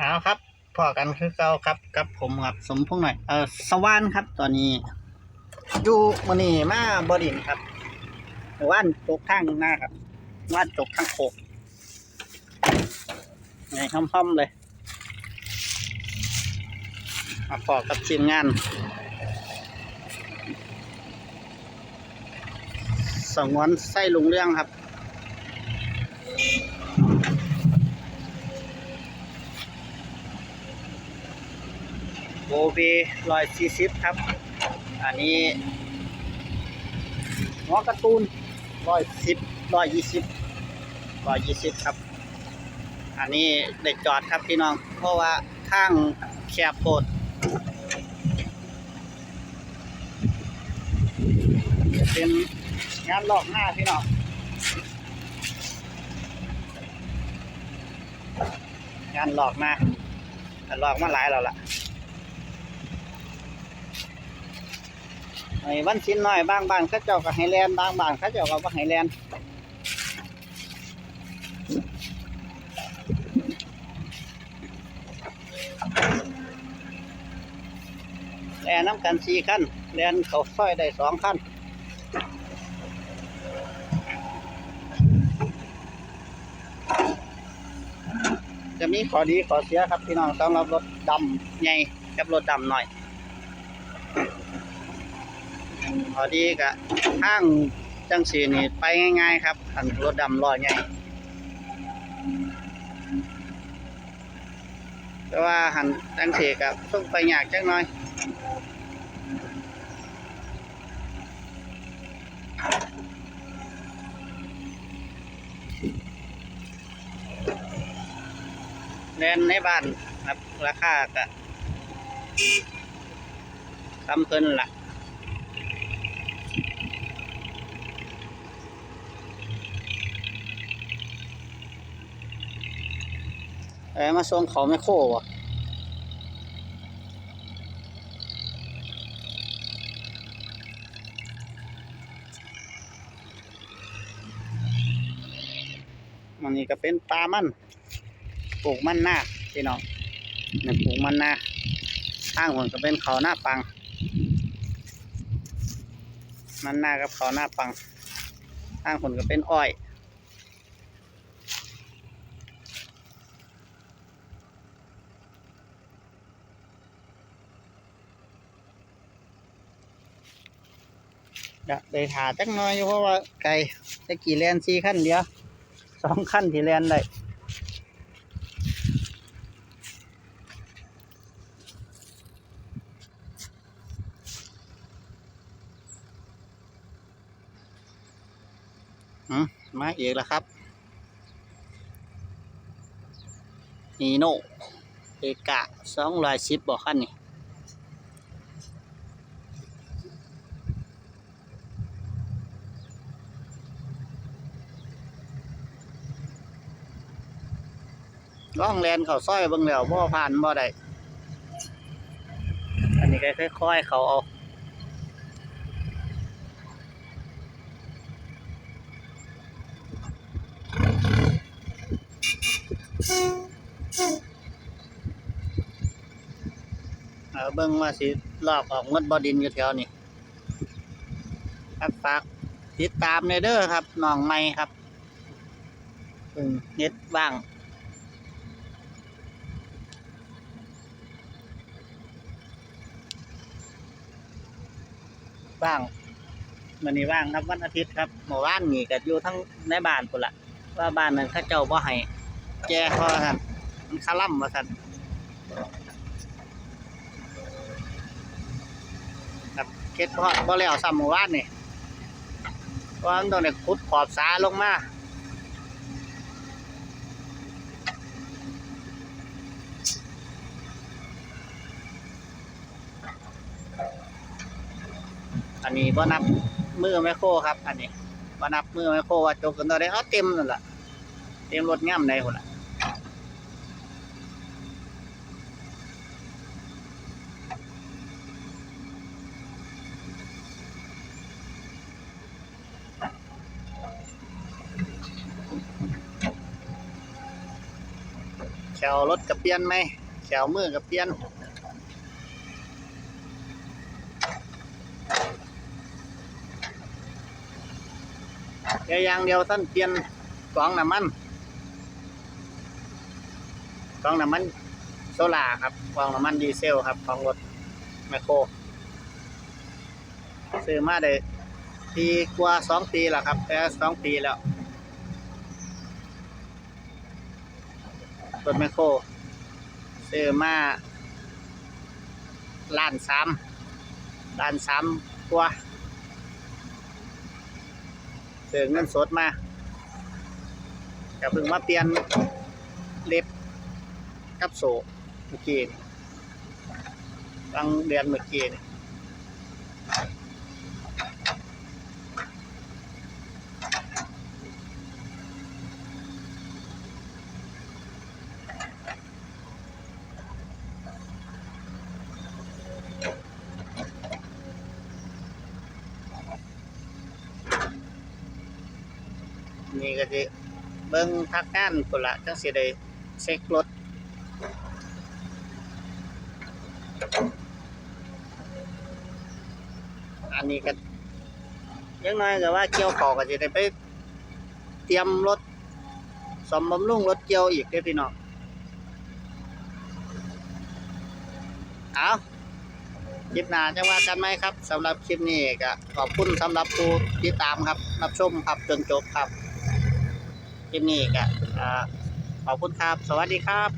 เอาครับพอกันคือเก่าครับกับผมครับ สมพงษ์หน่อยเออสวรรค์ครับ ตอนนี้อยู่มื้อนี้มาบดินครับว่านตกทางหน้าครับว่านตกทางโคกไงค่อมๆเลยมาพอกับทีมงานสงวนไส้ลุงเรื่องครับ โบเบร้อยสี่สิบครับ อันนี้หัวการ์ตูนร้อยสิบร้อยยี่สิบร้อยยี่สิบครับ อันนี้เด็กจอดครับพี่น้อง เพราะว่าทางแคบโพดเป็นงานหลอกหน้าพี่น้องงานหลอกหน้าหลอกมาหลายแล้วล่ะ ไอ้วันชิ้นน้อยบางบ้านเขาเจ้าก็ให้แลนบางบ้านเขาเจ้าก็บ่ให้แลนแลนน้ำกันสี่ขั้นแลนเขาซอยได้สองขั้นจะมีข้อดีข้อเสียครับพี่น้องสำหรับรถดำใหญ่กับรถดำหน่อย พอดีกะข้างจังสีนี่ไปง่าย ๆ ครับขันรถดำล้อใหญ่แต่ว่าหันจังสีกับต้องไปยากจังหน่อยแลนในบ้านครับราคากะซ้ำเพิ่นละ เอ้ยมาส่งเขาไม่โคว่ะมันนี่ก็เป็นปลามันปลูกมันหน้าพี่น้องนี่ปลูกมันหน้าข้างคนก็เป็นเขาหน้าปัง มันหน้ากับเขาหน้าปังข้างคนก็เป็นอ้อย จะได้ถาจักหน้อยอยู่เพราะว่าไก่ตะกี่แลนสี่ขั้นเดียวสองขั้นที่แลนได้อืมมาอีกแล้วครับนีโนเอกะสองร้อยสิบบอกขั้นนี่ ล่องแลนเขาซ้อยเบิ่งแล้วบ่ผ่านบ่ได้อันนี้ก็ค่อยๆเขาเอาเอาบิ่งว่าสิลอกออกงดบ่ดินอยู่แถวนี้ครับฝากติดตามในเด้อครับน้องใหม่ครับเพิ่งเฮ็ดบ้าง ว่างมันนี้ว่างครับวันอาทิตย์ครับหมู่บ้านนี่ก็อยู่ทั้งในบ้านปุ่นละว่าบ้านนั้นข้าเจ้าบ่ให้แก้เพราะว่าซั่นมันคาล่ำมาสั่นครับเก็ดบ่บ่แล้วซ้ำเมื่อวานนี่เพราะว่ามันต้องได้ขุดขอบสาลงมา อันนี้บ่นับมือแมคโครครับ อันนี้บ่นับมือแมคโครว่าจกกันตัวได้เอาเต็มนั่นล่ะเต็มรถง่ำได้พุ่นละแควรถกับเปลี่ยนไหมแถวมือกับเปลี่ยน แค่อย่างเดียวท่านเปลี่ยนกล่องน้ำมันกล่องน้ำมันโซล่าครับกล่องน้ำมันดีเซลครับของรถแมคโครซื้อมาได้ปีกว่าสองปีแล้วครับแต่สองปีแล้วรถแมคโครซื้อมาล้านสามล้านสามกว่า เสือเงินสดมาก็เพิ่งมาเปลี่ยนเล็บกับโซเมื่อกี้นี่ตั้งเดือนเมื่อกี้นี่ นี่ก็สิเบิ่งพักงานพุ่นละจังสิได้เช็ครถอันนี้ก็ยังน้อยก็ว่าเกี่ยวขอก็จะได้ไปเตรียมรถสมบำรุงรถเกี่ยวอีกเด้พี่น้องเอาคลิปหน้าจะว่ากันไหมครับสำหรับคลิปนี้ก็ขอบคุณสำหรับผู้ติดตามครับ รับชมครับจนจบครับ คลิปนี้ก็อ่าขอบคุณครับ สวัสดีครับ